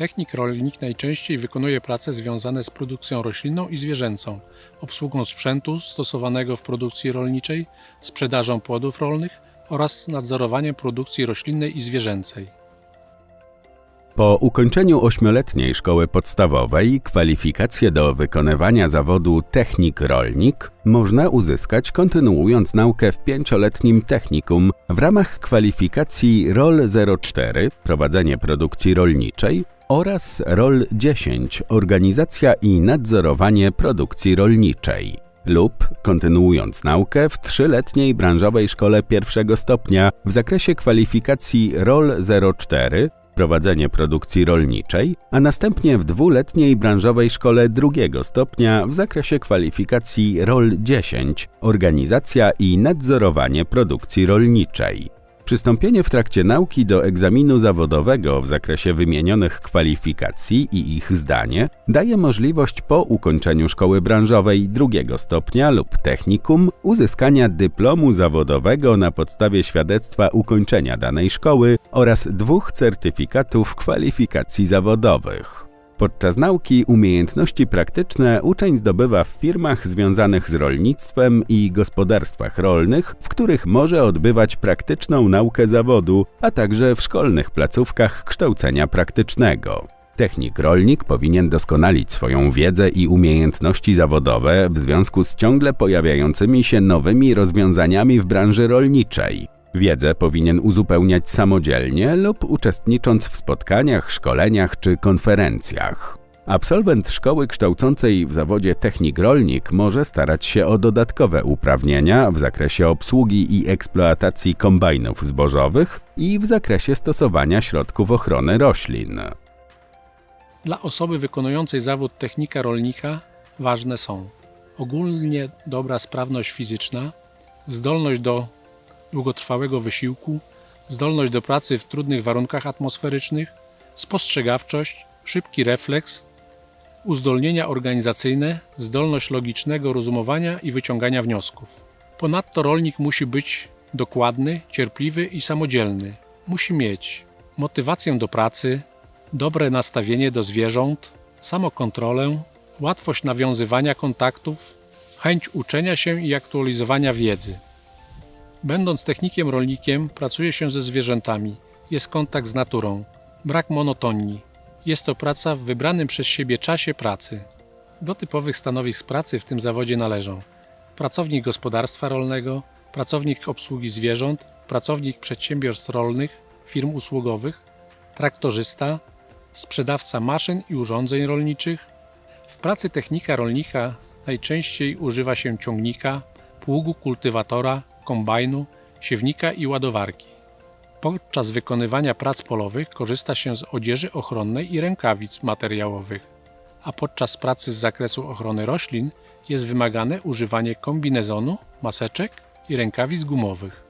Technik rolnik najczęściej wykonuje prace związane z produkcją roślinną i zwierzęcą, obsługą sprzętu stosowanego w produkcji rolniczej, sprzedażą płodów rolnych oraz nadzorowaniem produkcji roślinnej i zwierzęcej. Po ukończeniu ośmioletniej szkoły podstawowej kwalifikacje do wykonywania zawodu technik rolnik można uzyskać kontynuując naukę w pięcioletnim technikum w ramach kwalifikacji ROL 04 prowadzenie produkcji rolniczej oraz ROL 10 organizacja i nadzorowanie produkcji rolniczej lub kontynuując naukę w trzyletniej branżowej szkole pierwszego stopnia w zakresie kwalifikacji ROL 04 prowadzenie produkcji rolniczej, a następnie w dwuletniej branżowej szkole drugiego stopnia w zakresie kwalifikacji ROL 10 organizacja i nadzorowanie produkcji rolniczej. Przystąpienie w trakcie nauki do egzaminu zawodowego w zakresie wymienionych kwalifikacji i ich zdanie daje możliwość po ukończeniu szkoły branżowej drugiego stopnia lub technikum uzyskania dyplomu zawodowego na podstawie świadectwa ukończenia danej szkoły oraz dwóch certyfikatów kwalifikacji zawodowych. Podczas nauki umiejętności praktyczne uczeń zdobywa w firmach związanych z rolnictwem i gospodarstwach rolnych, w których może odbywać praktyczną naukę zawodu, a także w szkolnych placówkach kształcenia praktycznego. Technik rolnik powinien doskonalić swoją wiedzę i umiejętności zawodowe w związku z ciągle pojawiającymi się nowymi rozwiązaniami w branży rolniczej. Wiedzę powinien uzupełniać samodzielnie lub uczestnicząc w spotkaniach, szkoleniach czy konferencjach. Absolwent szkoły kształcącej w zawodzie technik rolnik może starać się o dodatkowe uprawnienia w zakresie obsługi i eksploatacji kombajnów zbożowych i w zakresie stosowania środków ochrony roślin. Dla osoby wykonującej zawód technika rolnika ważne są ogólnie dobra sprawność fizyczna, zdolność do długotrwałego wysiłku, zdolność do pracy w trudnych warunkach atmosferycznych, spostrzegawczość, szybki refleks, uzdolnienia organizacyjne, zdolność logicznego rozumowania i wyciągania wniosków. Ponadto rolnik musi być dokładny, cierpliwy i samodzielny. Musi mieć motywację do pracy, dobre nastawienie do zwierząt, samokontrolę, łatwość nawiązywania kontaktów, chęć uczenia się i aktualizowania wiedzy. Będąc technikiem rolnikiem, pracuje się ze zwierzętami, jest kontakt z naturą, brak monotonii. Jest to praca w wybranym przez siebie czasie pracy. Do typowych stanowisk pracy w tym zawodzie należą pracownik gospodarstwa rolnego, pracownik obsługi zwierząt, pracownik przedsiębiorstw rolnych, firm usługowych, traktorzysta, sprzedawca maszyn i urządzeń rolniczych. W pracy technika rolnika najczęściej używa się ciągnika, pługu, kultywatora, kombajnu, siewnika i ładowarki. Podczas wykonywania prac polowych korzysta się z odzieży ochronnej i rękawic materiałowych, a podczas pracy z zakresu ochrony roślin jest wymagane używanie kombinezonu, maseczek i rękawic gumowych.